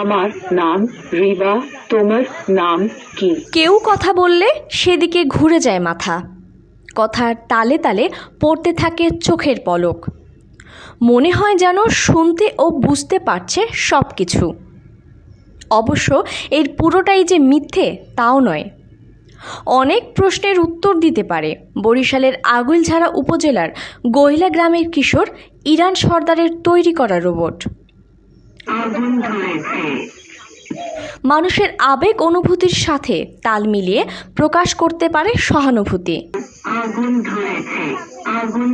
আমার নাম রিবা, তোমার নাম কি? কেউ কথা বললে সেদিকে ঘুরে যায় মাথা। কথার তালে তালে পড়তে থাকে চোখের পলক। মনে হয় যেন শুনতে ও বুঝতে পারছে সব কিছু অবশ্য এর পুরোটাই যে মিথ্যে তাও নয়। অনেক প্রশ্নের উত্তর দিতে পারে বরিশালের আগুলঝাড়া উপজেলার গহিলা গ্রামের কিশোর ইরান সর্দারের তৈরি করা রোবট। মানুষের আবেগ অনুভূতির সাথে তাল মিলিয়ে প্রকাশ করতে পারে সহানুভূতি। আগুন ধরেছে আগুন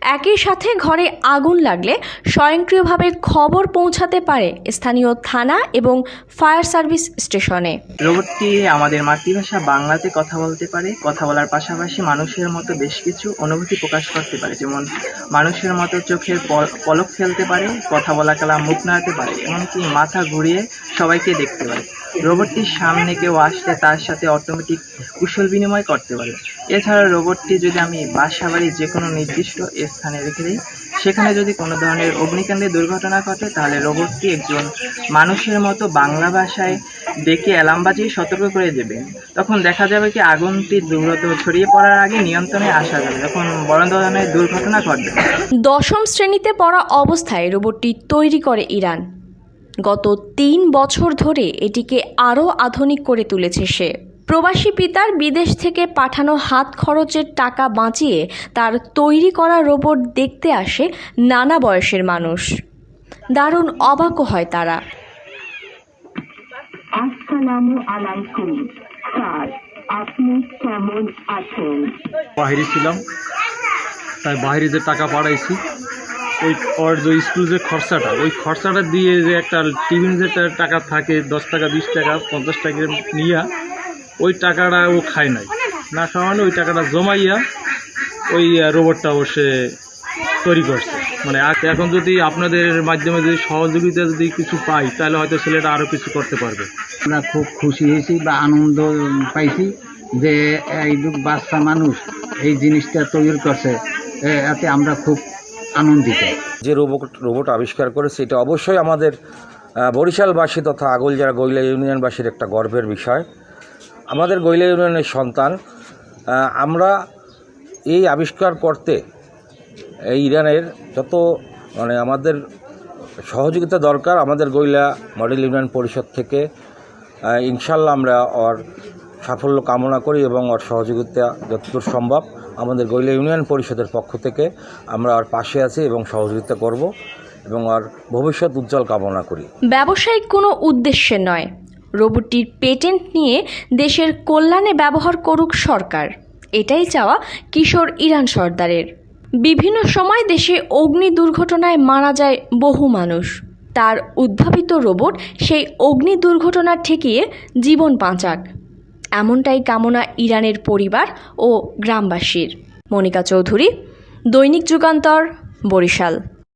একই সাথে ঘরে আগুন লাগলে স্বয়ংক্রিয়ভাবে খবর পৌঁছাতে পারে স্থানীয় থানা এবং ফায়ার সার্ভিস স্টেশনে। রোবটটি আমাদের মাতৃভাষা বাংলাতে কথা বলতে পারে। কথা বলার পাশাপাশি মানুষের মতো বেশ কিছু অনুভূতি প্রকাশ করতে পারে। যেমন মানুষের মতো চোখের পল- পলক ফেলতে পারে, কথা বলা কালা মুখ নাড়াতে পারে, এমনকি মাথা ঘুরিয়ে সবাইকে দেখতে পারে। রোবটটির সামনে কেউ আসলে তার সাথে অটোমেটিক কুশল বিনিময় করতে পারে। এছাড়া রোবটটি যদি আমি বাসা বাড়ির যে কোনো নির্দিষ্ট স্থানে রেখে দিই। সেখানে যদি কোনো ধরনের অগ্নিকাণ্ডের দুর্ঘটনা ঘটে, তাহলে রোবটটি একজন মানুষের মতো বাংলা ভাষায় ডেকে অ্যালার্ম বাজিয়ে সতর্ক করে দেবে। তখন দেখা যাবে কি আগুনটি দ্রুত ছড়িয়ে পড়ার আগে নিয়ন্ত্রণে আসা যাবে তখন বড় ধরনের দুর্ঘটনা ঘটবে। দশম শ্রেণীতে পড়া অবস্থায় রোবটটি তৈরি করে ইরান। গত তিন বছর ধরে এটিকে আরও আধুনিক করে তুলেছে সে। প্রবাসী পিতার বিদেশ থেকে পাঠানো হাত খরচের টাকা বাঁচিয়ে তার তৈরি করা রোবট দেখতে আসে নানা বয়সের মানুষ। দারুণ অবাকও হয় তারা। আসসালামু আলাইকুম স্যার আপনি কেমন আছেন? বাইরে ছিলাম তাই বাইরে যে টাকা পাঠাইছি ওই ওর যে স্কুল যে খরচাটা ওই খরচাটা দিয়ে যে একটা টিফিন যে টাকা থাকে দশ টাকা বিশ টাকা পঞ্চাশ টাকা নিয়া ওই টাকাটা ও খায় নাই। না খাওয়ানো ওই টাকাটা জমাইয়া ওই রোবটটা ও সে তৈরি করছে। মানে এখন যদি আপনাদের মাধ্যমে যদি সহযোগিতা যদি কিছু পাই তাহলে হয়তো ছেলেটা আরও কিছু করতে পারবে। আমরা খুব খুশি হয়েছি বা আনন্দ পাইছি যে এই বাচ্চা মানুষ এই জিনিসটা তৈরি করছে এতে আমরা খুব আনন্দিত। যে রোবট রোবট আবিষ্কার করেছে এটা অবশ্যই আমাদের বরিশালবাসী তথা আগলজারা গৈলা ইউনিয়নবাসীর একটা গর্বের বিষয়। আমাদের গৈলা ইউনিয়নের সন্তান আমরা এই আবিষ্কার করতে এই ইরানের যত মানে আমাদের সহযোগিতা দরকার আমাদের গৈলা মডেল ইউনিয়ন পরিষদ থেকে ইনশাল্লাহ আমরা ওর সাফল্য কামনা করি এবং ওর সহযোগিতা যতদূর সম্ভব আমাদের গৈলা ইউনিয়ন পরিষদের পক্ষ থেকে আমরা ওর পাশে আছি এবং সহযোগিতা করব এবং ওর ভবিষ্যৎ উজ্জ্বল কামনা করি। ব্যবসায়িক কোনো উদ্দেশ্যে নয়। রোবটটির পেটেন্ট নিয়ে দেশের কল্যাণে ব্যবহার করুক সরকার। এটাই চাওয়া কিশোর ইরান সর্দারের। বিভিন্ন সময় দেশে অগ্নি দুর্ঘটনায় মারা যায় বহু মানুষ। তার উদ্ভাবিত রোবট সেই অগ্নি দুর্ঘটনা ঠেকিয়ে জীবন বাঁচাক এমনটাই কামনা ইরানের পরিবার ও গ্রামবাসীর। মনিকা চৌধুরী, দৈনিক যুগান্তর, বরিশাল।